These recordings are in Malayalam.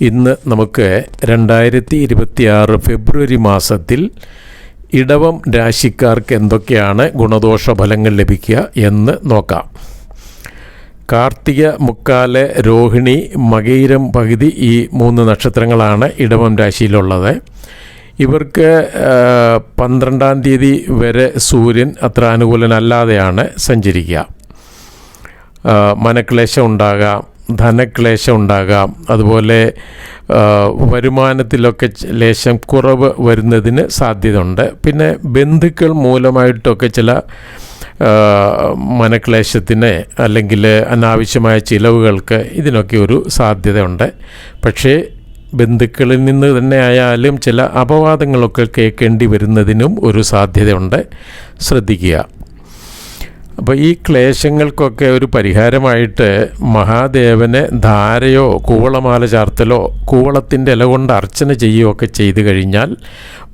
ഇന്ന് നമുക്ക് രണ്ടായിരത്തി ഇരുപത്തിയാറ് ഫെബ്രുവരി മാസത്തിൽ ഇടവം രാശിക്കാർക്ക് എന്തൊക്കെയാണ് ഗുണദോഷ ഫലങ്ങൾ ലഭിക്കുക എന്ന് നോക്കാം. കാർത്തിക മുക്കാൽ രോഹിണി മകയിരം പകുതി ഈ മൂന്ന് നക്ഷത്രങ്ങളാണ് ഇടവം രാശിയിലുള്ളത്. ഇവർക്ക് പന്ത്രണ്ടാം തീയതി വരെ സൂര്യൻ അത്ര അനുകൂലനല്ലാതെയാണ് സഞ്ചരിക്കുക. മനക്ലേശം ഉണ്ടാകാം. ധനക്ലേശം ഉണ്ടാകാം. അതുപോലെ വരുമാനത്തിലൊക്കെ ലേശം കുറവ് വരുന്നതിന് സാധ്യതയുണ്ട്. പിന്നെ ബന്ധുക്കൾ മൂലമായിട്ടൊക്കെ ചില മനക്ലേശത്തിന് അല്ലെങ്കിൽ അനാവശ്യമായ ചിലവുകൾക്ക് ഇതിനൊക്കെ ഒരു സാധ്യതയുണ്ട്. പക്ഷേ ബന്ധുക്കളിൽ നിന്ന് തന്നെ ആയാലും ചില അപവാദങ്ങളൊക്കെ കേൾക്കേണ്ടി വരുന്നതിനും ഒരു സാധ്യതയുണ്ട്. ശ്രദ്ധിക്കുക. അപ്പോൾ ഈ ക്ലേശങ്ങൾക്കൊക്കെ ഒരു പരിഹാരമായിട്ട് മഹാദേവന് ധാരയോ കൂവളമാല ചാർത്തലോ കൂവളത്തിന്റെ ഇല കൊണ്ട് അർച്ചന ചെയ്യുകയോ ഒക്കെ ചെയ്തു കഴിഞ്ഞാൽ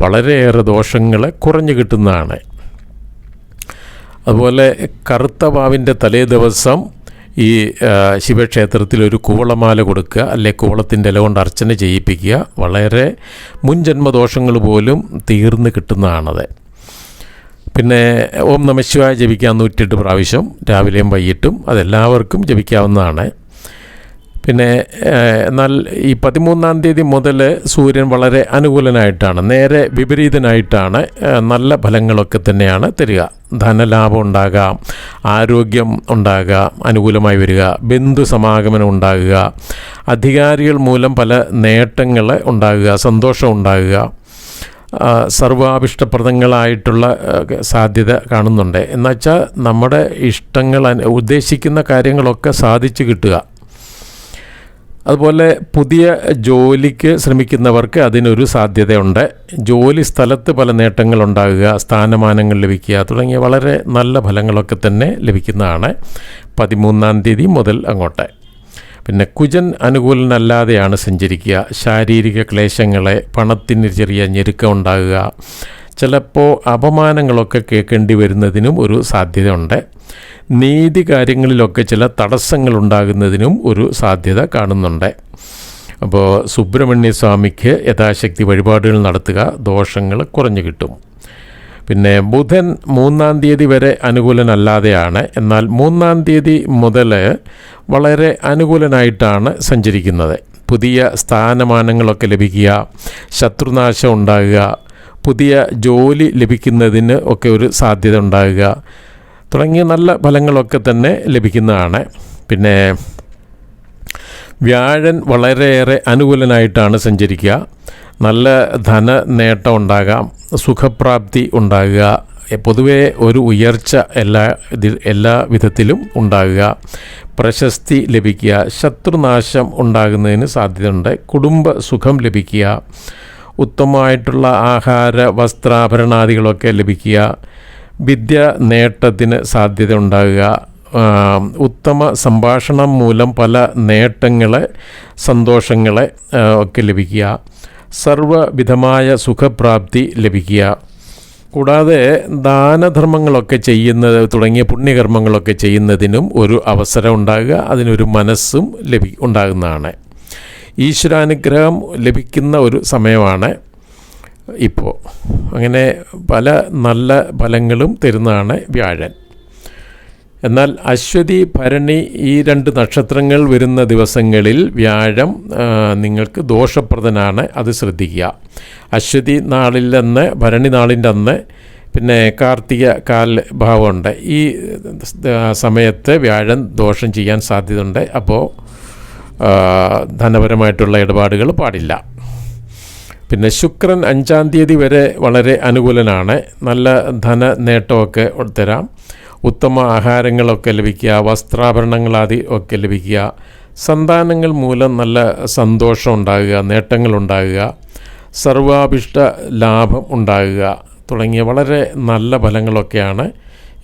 വളരെയേറെ ദോഷങ്ങൾ കുറഞ്ഞു കിട്ടുന്നതാണ്. അതുപോലെ കറുത്ത വാവിന്റെ തലേ ദിവസം ഈ ശിവക്ഷേത്രത്തിൽ ഒരു കൂവളമാല കൊടുക്കുക അല്ലെ കൂവളത്തിന്റെ ഇല കൊണ്ട് അർച്ചന ചെയ്യിപ്പിക്കുക വളരെ മുൻജന്മദോഷങ്ങൾ പോലും തീർന്ന് കിട്ടുന്നതാണത്. പിന്നെ ഓം നമശിവായ ജപിക്കാൻ നൂറ്റെട്ട് പ്രാവശ്യം രാവിലെയും വൈകിട്ടും അതെല്ലാവർക്കും ജപിക്കാവുന്നതാണ്. പിന്നെ എന്നാൽ ഈ പതിമൂന്നാം തീയതി മുതൽ സൂര്യൻ വളരെ അനുകൂലനായിട്ടാണ് നേരെ വിപരീതനായിട്ടാണ് നല്ല ഫലങ്ങളൊക്കെ തന്നെയാണ് തരിക. ധനലാഭം ഉണ്ടാകാം ആരോഗ്യം ഉണ്ടാകാം അനുകൂലമായി വരിക ബന്ധു സമാഗമനം ഉണ്ടാകുക അധികാരികൾ മൂലം പല നേട്ടങ്ങൾ ഉണ്ടാകുക സന്തോഷം ഉണ്ടാകുക. സർവാഭിഷ്ടപ്രദങ്ങളായിട്ടുള്ള സാധ്യത കാണുന്നുണ്ട്. എന്നുവെച്ചാൽ നമ്മുടെ ഇഷ്ടങ്ങൾ ഉദ്ദേശിക്കുന്ന കാര്യങ്ങളൊക്കെ സാധിച്ചു കിട്ടുക. അതുപോലെ പുതിയ ജോലിക്ക് ശ്രമിക്കുന്നവർക്ക് അതിനൊരു സാധ്യതയുണ്ട്. ജോലി സ്ഥലത്ത് പല നേട്ടങ്ങളുണ്ടാകുക സ്ഥാനമാനങ്ങൾ ലഭിക്കുക തുടങ്ങിയ വളരെ നല്ല ഫലങ്ങളൊക്കെ തന്നെ ലഭിക്കുന്നതാണ്. പതിമൂന്നാം തീയതി മുതൽ അങ്ങോട്ട്. പിന്നെ കുജൻ അനുകൂലനല്ലാതെയാണ് സഞ്ചരിക്കുക. ശാരീരിക ക്ലേശങ്ങളെ പണത്തിന് ചെറിയ ഞെരുക്കം ഉണ്ടാകുക. ചിലപ്പോൾ അപമാനങ്ങളൊക്കെ കേൾക്കേണ്ടി വരുന്നതിനും ഒരു സാധ്യതയുണ്ട്. നീതി കാര്യങ്ങളിലൊക്കെ ചില തടസ്സങ്ങൾ ഉണ്ടാകുന്നതിനും ഒരു സാധ്യത കാണുന്നുണ്ട്. അപ്പോൾ സുബ്രഹ്മണ്യ സ്വാമിക്ക് യഥാശക്തി വഴിപാടുകൾ നടത്തുക ദോഷങ്ങൾ കുറഞ്ഞു കിട്ടും. പിന്നെ ബുധൻ മൂന്നാം തീയതി വരെ അനുകൂലനല്ലാതെയാണ്. എന്നാൽ മൂന്നാം തീയതി മുതൽ വളരെ അനുകൂലനായിട്ടാണ് സഞ്ചരിക്കുന്നത്. പുതിയ സ്ഥാനമാനങ്ങളൊക്കെ ലഭിക്കുക ശത്രുനാശം ഉണ്ടാകുക പുതിയ ജോലി ലഭിക്കുന്നതിന് ഒക്കെ ഒരു സാധ്യത ഉണ്ടാകുക തുടങ്ങിയ നല്ല ഫലങ്ങളൊക്കെ തന്നെ ലഭിക്കുന്നതാണ്. പിന്നെ വ്യാഴൻ വളരെയേറെ അനുകൂലനായിട്ടാണ് സഞ്ചരിക്കുക. നല്ല ധന നേട്ടം ഉണ്ടാകാം. സുഖപ്രാപ്തി ഉണ്ടാകുക. പൊതുവേ ഒരു ഉയർച്ച എല്ലാ എല്ലാ വിധത്തിലും ഉണ്ടാകുക. പ്രശസ്തി ലഭിക്കുക. ശത്രുനാശം ഉണ്ടാകുന്നതിന് സാധ്യതയുണ്ട്. കുടുംബ സുഖം ലഭിക്കുക. ഉത്തമമായിട്ടുള്ള ആഹാര വസ്ത്രാഭരണാദികളൊക്കെ ലഭിക്കുക. വിദ്യ നേട്ടത്തിന് സാധ്യത ഉണ്ടാകുക. ഉത്തമ സംഭാഷണം മൂലം പല നേട്ടങ്ങളെ സന്തോഷങ്ങളെ ഒക്കെ ലഭിക്കുക. സർവവിധമായ സുഖപ്രാപ്തി ലഭിക്കുക. കൂടാതെ ദാനധർമ്മങ്ങളൊക്കെ ചെയ്യുന്നത് തുടങ്ങിയ പുണ്യകർമ്മങ്ങളൊക്കെ ചെയ്യുന്നതിനും ഒരു അവസരം ഉണ്ടാകുക അതിനൊരു മനസ്സും ലഭി ഉണ്ടാകുന്നതാണ്. ഈശ്വരാനുഗ്രഹം ലഭിക്കുന്ന ഒരു സമയമാണ് ഇപ്പോൾ. അങ്ങനെ പല നല്ല ഫലങ്ങളും തരുന്നതാണ് വ്യാഴൻ. എന്നാൽ അശ്വതി ഭരണി ഈ രണ്ട് നക്ഷത്രങ്ങൾ വരുന്ന ദിവസങ്ങളിൽ വ്യാഴം നിങ്ങൾക്ക് ദോഷപ്രദനാണ്. അത് ശ്രദ്ധിക്കുക. അശ്വതി നാളിൽ അന്ന് ഭരണി നാളിന്റെ അന്ന് പിന്നെ കാർത്തിക കാൽ ഭാവമുണ്ട്. ഈ സമയത്ത് വ്യാഴം ദോഷം ചെയ്യാൻ സാധ്യതയുണ്ട്. അപ്പോൾ ധനപരമായിട്ടുള്ള ഇടപാടുകൾ പാടില്ല. പിന്നെ ശുക്രൻ അഞ്ചാം തീയതി വരെ വളരെ അനുകൂലനാണ്. നല്ല ധന നേട്ടമൊക്കെ തരാം. ഉത്തമ ആഹാരങ്ങളൊക്കെ ലഭിക്കുക വസ്ത്രാഭരണങ്ങളാദി ഒക്കെ ലഭിക്കുക സന്താനങ്ങൾ മൂലം നല്ല സന്തോഷം ഉണ്ടാകുക നേട്ടങ്ങൾ ഉണ്ടാകുക സർവാഭിഷ്ട ലാഭം ഉണ്ടാകുക തുടങ്ങിയ വളരെ നല്ല ഫലങ്ങളൊക്കെയാണ്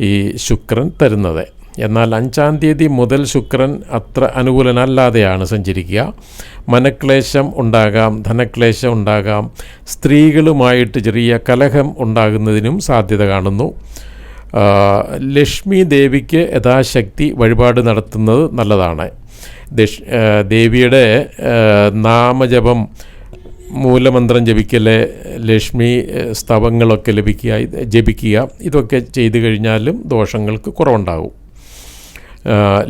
ഈ ശുക്രൻ തരുന്നത്. എന്നാൽ അഞ്ചാം തീയതി മുതൽ ശുക്രൻ അത്ര അനുകൂലനല്ലാതെയാണ് സഞ്ചരിക്കുക. മനക്ലേശം ഉണ്ടാകാം ധനക്ലേശം ഉണ്ടാകാം സ്ത്രീകളുമായിട്ട് ചെറിയ കലഹം ഉണ്ടാകുന്നതിനും സാധ്യത കാണുന്നു. ലക്ഷ്മി ദേവിക്ക് യഥാശക്തി വഴിപാട് നടത്തുന്നത് നല്ലതാണ്. ദക്ഷ് ദേവിയുടെ നാമജപം മൂലമന്ത്രം ജപിക്കൽ ലക്ഷ്മി സ്തവങ്ങളൊക്കെ ലഭിക്കുക ജപിക്കുക ഇതൊക്കെ ചെയ്തു കഴിഞ്ഞാലും ദോഷങ്ങൾക്ക് കുറവുണ്ടാകും.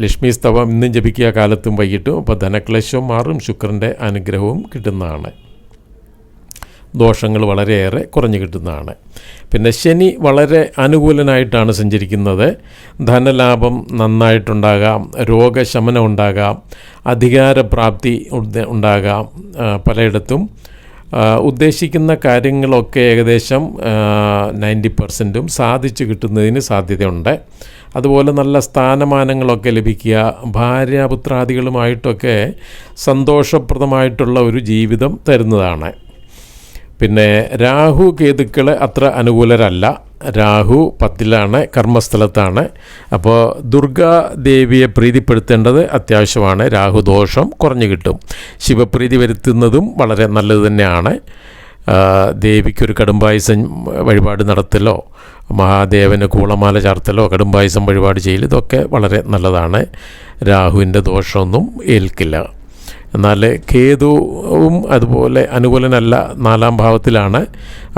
ലക്ഷ്മി സ്തവം ഇന്നും ജപിക്കുക കാലത്തും വൈകിട്ടും അപ്പോൾ ധനക്ലേശവും മാറും ശുക്രന്റെ അനുഗ്രഹവും കിട്ടുന്നതാണ്. ദോഷങ്ങൾ വളരെയേറെ കുറഞ്ഞു കിട്ടുന്നതാണ്. പിന്നെ ശനി വളരെ അനുകൂലനായിട്ടാണ് സഞ്ചരിക്കുന്നത്. ധനലാഭം നന്നായിട്ടുണ്ടാകാം രോഗശമനം ഉണ്ടാകാം അധികാരപ്രാപ്തി ഉണ്ട- ഉണ്ടാകാം പലയിടത്തും. ഉദ്ദേശിക്കുന്ന കാര്യങ്ങളൊക്കെ ഏകദേശം നയന്റി പെർസെന്റും സാധിച്ചു കിട്ടുന്നതിന് സാധ്യതയുണ്ട്. അതുപോലെ നല്ല സ്ഥാനമാനങ്ങളൊക്കെ ലഭിക്കുക ഭാര്യാപുത്രാദികളുമായിട്ടൊക്കെ സന്തോഷപ്രദമായിട്ടുള്ള ഒരു ജീവിതം തരുന്നതാണ്. പിന്നെ രാഹു കേതുക്കൾ അത്ര അനുകൂലരല്ല. രാഹു പത്തിലാണ് കർമ്മസ്ഥലത്താണ്. അപ്പോൾ ദുർഗാ ദേവിയെ പ്രീതിപ്പെടുത്തേണ്ടത് അത്യാവശ്യമാണ്. രാഹു ദോഷം കുറഞ്ഞു കിട്ടും. ശിവപ്രീതി വരുത്തുന്നതും വളരെ നല്ലത് തന്നെയാണ്. ദേവിക്കൊരു കടുംബായുസം വഴിപാട് നടത്തലോ മഹാദേവന് കൂളമാല ചാർത്തലോ കടുംപായസം വഴിപാട് ചെയ്യൽ ഇതൊക്കെ വളരെ നല്ലതാണ്. രാഹുവിന്റെ ദോഷമൊന്നും ഏൽക്കില്ല. എന്നാൽ കേതുവും അതുപോലെ അനുകൂലനല്ല നാലാം ഭാവത്തിലാണ്.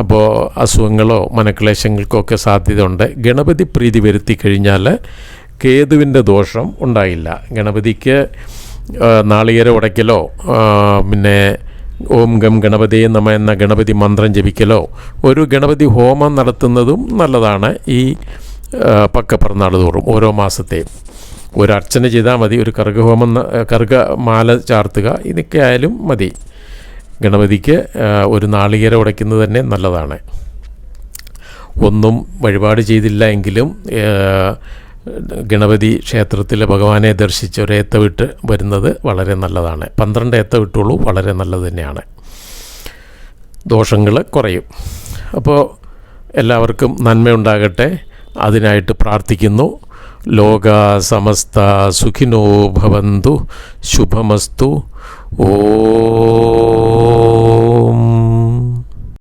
അപ്പോൾ അസുഖങ്ങളോ മനക്ലേശങ്ങൾക്കോ ഒക്കെ സാധ്യതയുണ്ട്. ഗണപതി പ്രീതി വരുത്തി കഴിഞ്ഞാൽ കേതുവിന്റെ ദോഷം ഉണ്ടായില്ല. ഗണപതിക്ക് നാളികര ഉടയ്ക്കലോ പിന്നെ ഓം ഗം ഗണപതി നമ എന്ന ഗണപതി മന്ത്രം ജപിക്കലോ ഒരു ഗണപതി ഹോമം നടത്തുന്നതും നല്ലതാണ് ഈ പക്ക പക്കപ്പിറന്നാൾ തോറും ഓരോ മാസത്തെയും. ഒരു അർച്ചന ചെയ്താൽ മതി ഒരു കർഗഹോമം കർഗമാല ചാർത്തുക ഇതൊക്കെ ആയാലും മതി. ഗണപതിക്ക് ഒരു നാളികേര ഉടയ്ക്കുന്നത് തന്നെ നല്ലതാണ്. ഒന്നും വഴിപാട് ചെയ്തില്ല എങ്കിലും ഗണപതി ക്ഷേത്രത്തിലെ ഭഗവാനെ ദർശിച്ച് ഒരു ഏത്ത വിട്ട് വരുന്നത് വളരെ നല്ലതാണ്. പന്ത്രണ്ട് ഏത്ത വിട്ടുള്ളൂ വളരെ നല്ലത് തന്നെയാണ്. ദോഷങ്ങൾ കുറയും. അപ്പോൾ എല്ലാവർക്കും നന്മയുണ്ടാകട്ടെ. അതിനായിട്ട് പ്രാർത്ഥിക്കുന്നു. లోగా సమస్త సుఖినో భవంతు శుభమస్తు. ఓ